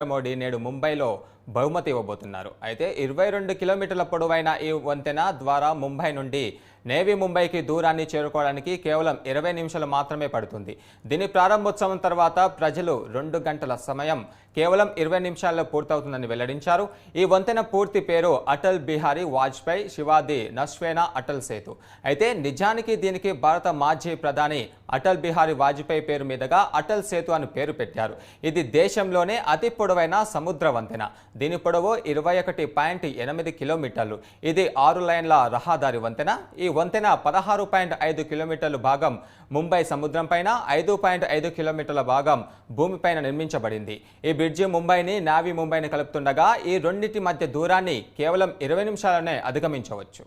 మోడీ నేడు ముంబైలో బహుమతి ఇవ్వబోతున్నారు. అయితే ఇరవై రెండు కిలోమీటర్ల పొడవైన ఈ వంతెన ద్వారా ముంబై నుండి నేవీ ముంబైకి దూరాన్ని చేరుకోవడానికి కేవలం ఇరవై నిమిషాలు మాత్రమే పడుతుంది. దీని ప్రారంభోత్సవం తర్వాత ప్రజలు రెండు గంటల సమయం కేవలం ఇరవై నిమిషాల్లో పూర్తవుతుందని వెల్లడించారు. ఈ వంతెన పూర్తి పేరు అటల్ బిహారీ వాజ్పేయి శివాది నస్వేనా అటల్ సేతు. అయితే నిజానికి దీనికి భారత మాజీ ప్రధాని అటల్ బిహారీ వాజ్పేయి పేరు మీదుగా అటల్ సేతు అని పేరు పెట్టారు. ఇది దేశంలోనే అతి పొడవైన సముద్ర వంతెన. దీని పొడవు ఇరవై ఒకటి పాయింట్ ఎనిమిది కిలోమీటర్లు. ఇది ఆరు లైన్ల రహదారి వంతెన. ఈ వంతెన పదహారు పాయింట్ ఐదు కిలోమీటర్లు భాగం ముంబై సముద్రం పైన ఐదు పాయింట్ ఐదు కిలోమీటర్ల భాగం భూమిపైన నిర్మించబడింది. ఈ బ్రిడ్జి ముంబైని నావీ ముంబైని కలుపుతుండగా ఈ రెండింటి మధ్య దూరాన్ని కేవలం ఇరవై నిమిషాలనే అధిగమించవచ్చు.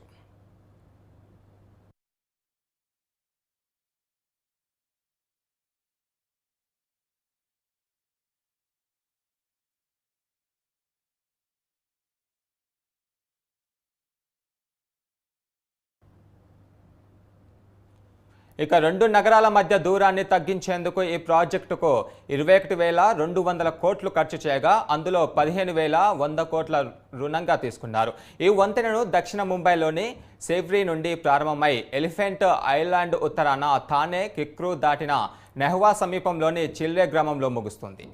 ఇక రెండు నగరాల మధ్య దూరాన్ని తగ్గించేందుకు ఈ ప్రాజెక్టుకు ఇరవై ఒకటి వేల రెండు వందల కోట్లు ఖర్చు చేయగా అందులో పదిహేను వేల వంద కోట్ల రుణంగా తీసుకున్నారు. ఈ వంతెనను దక్షిణ ముంబైలోని సేవ్రీ నుండి ప్రారంభమై ఎలిఫెంట్ ఐలాండ్ ఉత్తరాన థానే కిక్రూ దాటిన నెహ్వా సమీపంలోని చిల్వే గ్రామంలో ముగుస్తుంది.